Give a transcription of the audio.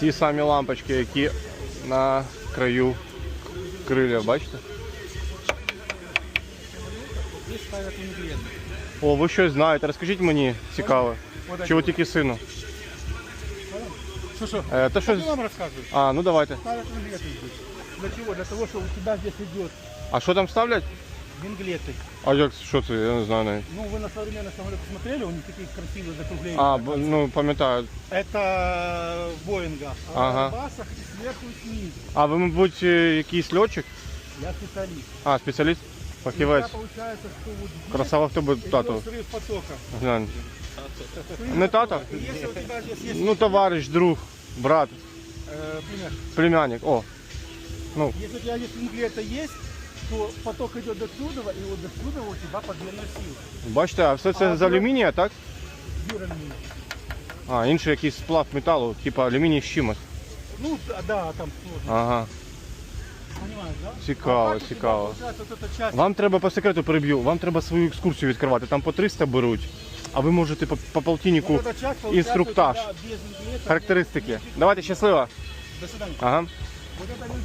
Ці самі лампочки, які на краю криля, бачите? Здесь ставят ингредиенты. О, ви щось знаєте, розкажіть мені цікаво. Вот Чи ви тільки сину? Что, что? Е, та Что щось. ты нам рассказываешь? А, ну давайте. Ставят винглеты здесь. Для чего? Для того, что у тебя здесь идет А що там ставлять? винглеты. А як що це? Я не знаю навіть. Ну, вы на современных самолетах смотрели, у них такие красивые закругления. А, б- ну пам'ятаю. Это Боинга. А Ага. на Airbus'ах сверху и снизу. А ви, мабуть, е, якийсь льотчик? Я специалист. А, спеціаліст? У Фахівець. меня получается, что вот здесь Красава в тебе идет тато. срыв потока. Глянь. Не тато? И Если у тебя здесь есть Ну, товариш, друг, брат, э, пример, племянник. О, если у тебя здесь винглета есть, то поток идет до сюда, и вот до сюда у тебя подъемная сила. бачите, а все це з алюмінія, так? Дюралюминий. А, інший якийсь сплав металу, типу алюміній з чимось. Ну, да, да, там сложно. Ага. Понимаешь, да? Цікаво, А так у тебя цікаво. получается вот эта часть. Вам треба по секрету переб'ю, вам треба свою екскурсію відкривати. Там по 300 беруть, а ви можете по, по полтиннику вот эта часть получается інструктаж, у тебя без винглета, характеристики. без- без- Давайте щасливо. До свидания. Ага. Вот это